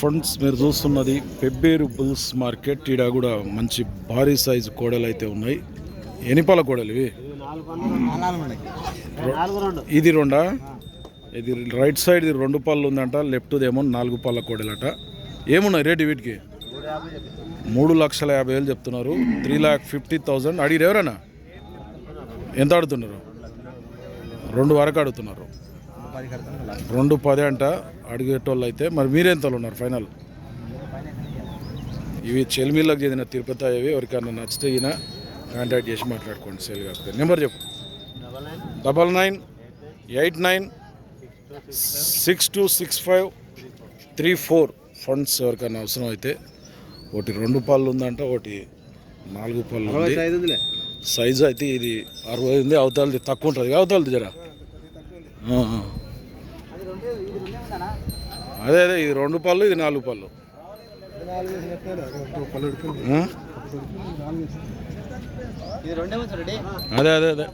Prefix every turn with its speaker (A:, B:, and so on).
A: Friends మీరు చూస్తున్నది Pebbair bulls market. ఈడ కూడా మంచి భారీ సైజు కోడలు అయితే ఉన్నాయి. ఎనిపాల కోడలు ఇవి? ఇది రెండా? ఇది రైట్ సైడ్ ఇది రెండు పళ్ళు ఉందంట లెఫ్ట్ ఏమో నాలుగు పళ్ళ కోడలట. ఏమున్నాయి రేటు వీటికి? మూడు లక్షల యాభై వేలు చెప్తున్నారు. Three lakh fifty thousand. అడిగిరు ఎవరైనా? ఎంత అడుగుతున్నారు? రెండు వరకు అడుగుతున్నారు. రెండు పది అంట అడిగేటోళ్ళు అయితే మరి మీరెంతలో ఉన్నారు ఫైనల్? ఇవి చెల్మిళ్ళకి చెందిన తిరుపతి అవి ఎవరికైనా నచ్చితే ఈయన కాంటాక్ట్ చేసి మాట్లాడుకోండి సేల్ కాకపోతే నెంబర్ చెప్పు. Double nine eight nine six two six five three four funds ఎవరికైనా అవసరం అయితే ఒకటి రెండు పళ్ళు ఉందంట ఒకటి నాలుగు పళ్ళు ఉంది. సైజు అయితే ఇది అరవై ఉంది అవతలది తక్కువ ఉంటుంది అవతలది జరా. అదే అదే ఇది రెండు పళ్ళు ఇది నాలుగు పళ్ళు. అదే అదే అదే.